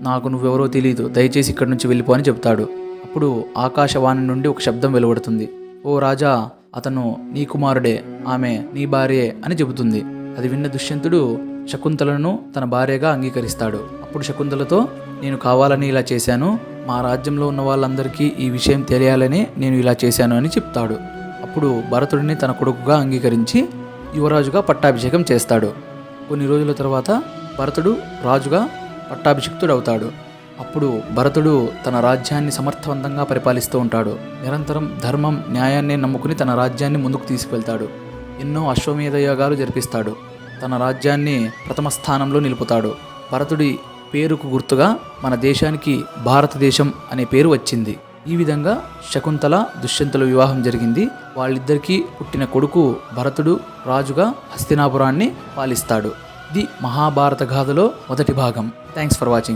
నాకు నువ్వెవరో తెలియదు దయచేసి ఇక్కడి నుంచి వెళ్ళిపో అని చెబుతాడు అప్పుడు ఆకాశవాణి నుండి ఒక శబ్దం వెలువడుతుంది. ఓ రాజా అతను నీ కుమారుడే ఆమె నీ భార్యే అని చెబుతుంది. అది విన్న దుష్యంతుడు శకుంతలను తన భార్యగా అంగీకరిస్తాడు. అప్పుడు శకుంతలతో నేను కావాలని ఇలా చేశాను. మా రాజ్యంలో ఉన్న వాళ్ళందరికీ ఈ విషయం తెలియాలని నేను ఇలా చేశాను అని చెప్తాడు. అప్పుడు భరతుడిని తన కొడుకుగా అంగీకరించి యువరాజుగా పట్టాభిషేకం చేస్తాడు. కొన్ని రోజుల తర్వాత భరతుడు రాజుగా పట్టాభిషిక్తుడు అవుతాడు అప్పుడు భరతుడు తన రాజ్యాన్ని సమర్థవంతంగా పరిపాలిస్తూ ఉంటాడు. నిరంతరం ధర్మం న్యాయాన్ని నమ్ముకుని తన రాజ్యాన్ని ముందుకు తీసుకువెళ్తాడు. ఎన్నో అశ్వమేధ యాగాలు జరిపిస్తాడు. తన రాజ్యాన్ని ప్రథమ స్థానంలో నిలుపుతాడు. భరతుడి పేరుకు గుర్తుగా మన దేశానికి భారతదేశం అనే పేరు వచ్చింది. ఈ విధంగా శకుంతల దుష్యంతుల వివాహం జరిగింది. వాళ్ళిద్దరికీ పుట్టిన కొడుకు భరతుడు రాజుగా హస్తినాపురాన్ని పాలిస్తాడు. ది మహాభారత గాథలో మొదటి భాగం. Thanks for watching